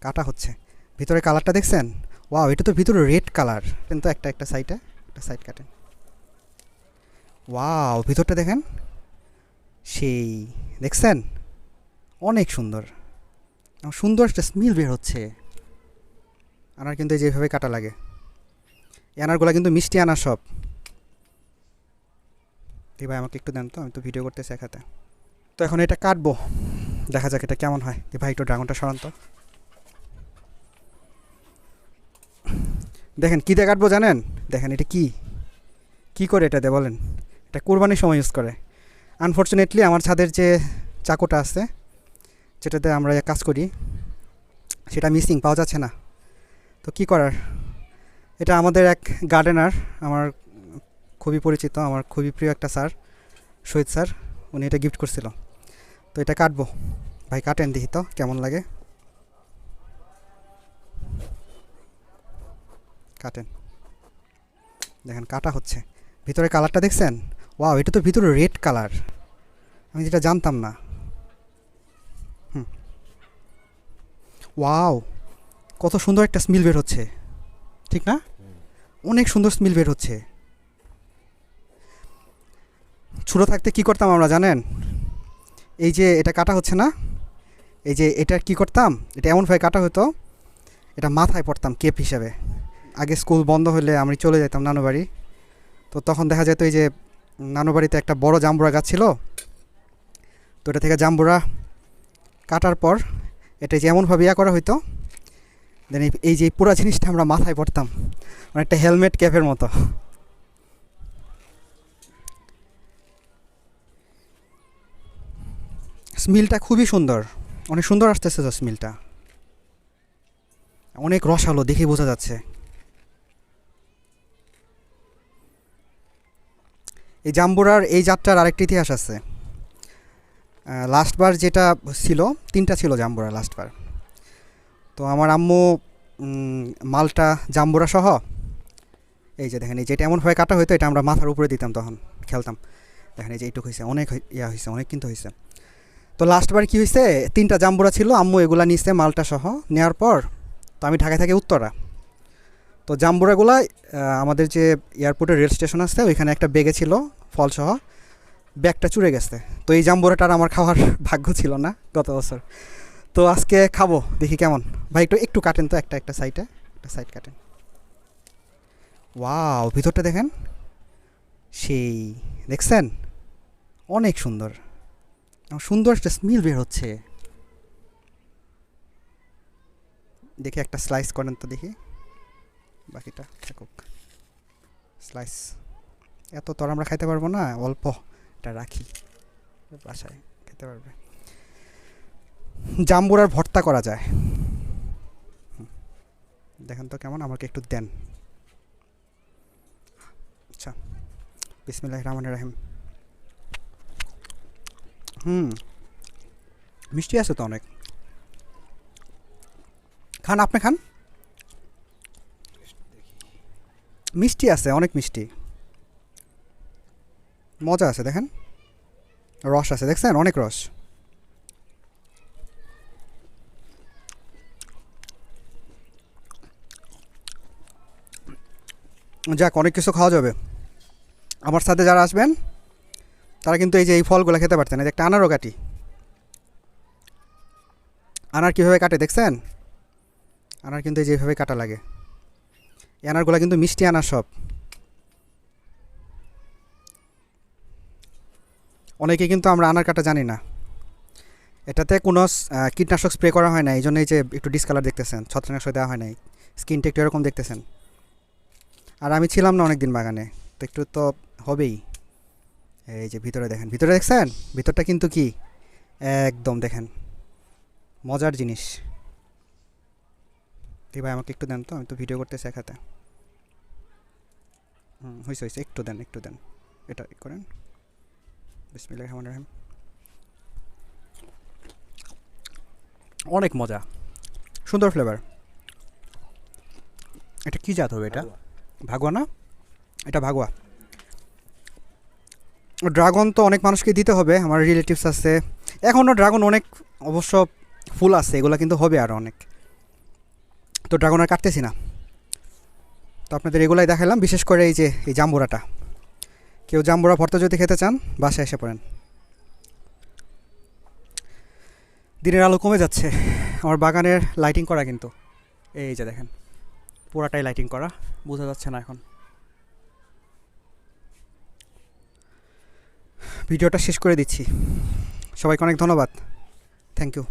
কাটা হচ্ছে। ভিতরে কালারটা দেখছেন? ওয়াও, এটা তো ভিতরে রেড কালার। কিন্তু একটা একটা সাইডে, একটা সাইড কাটেন ওয়াও, ভিতরটা দেখেন? সেই, দেখছেন? অনেক সুন্দর। সুন্দর একটা স্মেল বের হচ্ছে। আনার কিন্তু যেভাবে কাটা লাগে। এই আনারগুলো কিন্তু মিষ্টি আনার সব। দি ভাই আমাকে একটু দেন তো, আমি তো ভিডিও করতেছি এক হাতে। তো এখন এটা কাটবো। দেখা যাক এটা কেমন হয়। দি ভাই একটু ড্রাগনটা সরান তো। দেখেন, কী দিয়ে কাটবো জানেন? দেখেন, এটা কি? কি করে এটা দিয়ে বলেন? এটা কোরবানির সময় ইউজ করে। আনফর্চুনেটলি আমার ছাদের যে চাকুটা আছে, যেটাতে আমরা কাজ করি, সেটা মিসিং পাওয়া যাচ্ছে না। তো কি করার? এটা আমাদের এক গার্ডেনার আমার খুবই পরিচিত, আমার খুবই প্রিয় একটা স্যার শহীদ স্যার উনি এটা গিফট করছিল। তো এটা কাটবো। ভাই, কাটেন দেখি তো, কেমন লাগে? কাটেন। দেখেন, কাটা হচ্ছে। ভিতরে কালারটা দেখছেন? ওয়াও, এটা তো ভিতরে রেড কালার। আমি যেটা জানতাম না। হুম। ওয়াও, কত সুন্দর একটা স্মেল বের হচ্ছে। ঠিক না? অনেক সুন্দর স্মেল বের হচ্ছে। ছোটো থাকতে কি করতাম আমরা জানেন? এই যে এটা কাটা হচ্ছে না? এই যে এটা কি করতাম? এটা এমনভাবে কাটা হতো, এটা মাথায় পড়তাম কেপ হিসাবে। আগে স্কুল বন্ধ হলে আমি চলে যেতাম নানু বাড়ি তো তখন দেখা যেত এই যে নানু বাড়িতে একটা বড় জাম্বুরা গাছ ছিল। তো এটা থেকে জাম্বুরা কাটার পর এটা যে এমনভাবে ইয়া করা হইতো, দেন এই যে পুরো জিনিসটা আমরা মাথায় পড়তাম। অনেকটা হেলমেট ক্যাপের মতো। স্মিলটা খুবই সুন্দর। অনেক সুন্দর আসতেছে স্মেলটা। অনেক রসালো দেখে বোঝা যাচ্ছে। এই জাম্বুরার এই যাত্রার আরেকটি ইতিহাস আছে। লাস্টবার যেটা ছিল, তিনটা ছিল জাম্বুরা লাস্টবার তো আমার আম্মু মালটা জাম্বুরা সহ, এই যে দেখেন, এই যে এটা এমনভাবে কাটা হইতো এটা আমরা মাথার উপরে দিতাম তখন, খেলতাম। দেখেন, এই যে এইটুকু হয়েছে অনেক ইয়া হয়েছে অনেক কিন্তু হয়েছে তো লাস্টবার কি হয়েছে তিনটা জাম্বুরা ছিল, আম্মু এগুলা নিছে, মালটা সহ নেওয়ার পর, তো আমি ঢাকায় থাকি উত্তরা। তো জাম্বুরাগুলা আমাদের যে এয়ারপোর্টের রেল স্টেশন আছে, ওইখানে একটা বেগে ছিল, ফলসহ। ব্যাগটা চুরে গেছে। তো এই জাম্বুরাটার আমার খাওয়ার ভাগ্য ছিল না গত বছর। তো আজকে খাব, দেখি কেমন। ভাই, একটু একটু কাটেন তো একটা একটা সাইডে একটা সাইড কাটেন। ওয়াও, ভিতরটা দেখেন। সেই, দেখছেন? অনেক সুন্দর। সুন্দর একটা স্মেল বের হচ্ছে। দেখি একটা স্লাইস করেন তো দেখি। বাকিটা থাকুক। স্লাইস এত তো আর আমরা খাইতে পারব না, অল্প। এটা রাখি। বাসায় খেতে পারবে। জাম্বুরার ভর্তা করা যায়। দেখেন তো কেমন, আমাকে একটু দেন। আচ্ছা। বিসমিল্লাহ রহমান রাহিম। হুম। মিষ্টি আছে তো অনেক। খান, আপনি খান? মিষ্টি আছে, অনেক মিষ্টি। মজা আছে, দেখেন। রস আছে, দেখছেন? অনেক রস। যাক, অনেক কিছু খাওয়া যাবে। আমার সাথে যারা আসবেন, তারা কিন্তু এই যে এই ফলগুলো খেতে পারতেন। এই যে একটা আনারও কাটি আনার কীভাবে কাটে, দেখছেন? আনার কিন্তু এই যে এইভাবে কাটা লাগে। আনারগুলো কিন্তু মিষ্টি আনার সব। অনেকে কিন্তু আমরা আনার কাটা জানি না। এটাতে কোনো কীটনাশক স্প্রে করা হয় না এই জন্য এই যে একটু ডিসকালার দেখতেছেন ছত্রনাশক দেওয়া হয় নাই স্কিনটা একটু এরকম দেখতেছেন। আর আমি ছিলাম না অনেক দিন বাগানে, তো একটু তো হবেই। এই যে ভিতরে দেখেন, ভিতরে দেখছেন? ভিতরটা কিন্তু কি? একদম দেখেন, মজার জিনিস। এই ভাই আমাকে একটু দেন তো আমি তো ভিডিও করতে হাতে হুম হয়েছে হয়েছে একটু দেন একটু দেন। এটা করেন। বিসমিল্লাহ রহমান রহিম। অনেক মজা। সুন্দর ফ্লেভার এটা কী জাত হবে এটা? ভাগুয়া। না? এটা ভাগুয়া। ড্রাগন তো অনেক মানুষকে দিতে হবে আমার রিলেটিভস আছে। এখনও ড্রাগন অনেক অবশ্য ফুল আছে এগুলো কিন্তু হবে আর অনেক। তো ড্রাগন আর কাটতেছি না। তো আপনাদের এগুলাই দেখালাম, বিশেষ করে এই যে, এই জাম্বুরাটা। কেউ জাম্বুরা ভর্তা যদি খেতে চান, বাসায় এসে পড়েন। দিনের আলো কমে যাচ্ছে। আমার বাগানের লাইটিং করা কিন্তু। এই যে দেখেন, পুরাটাই লাইটিং করা। বোঝা যাচ্ছে না এখন। ভিডিওটা শেষ করে দিচ্ছি। সবাইকে অনেক ধন্যবাদ। Thank you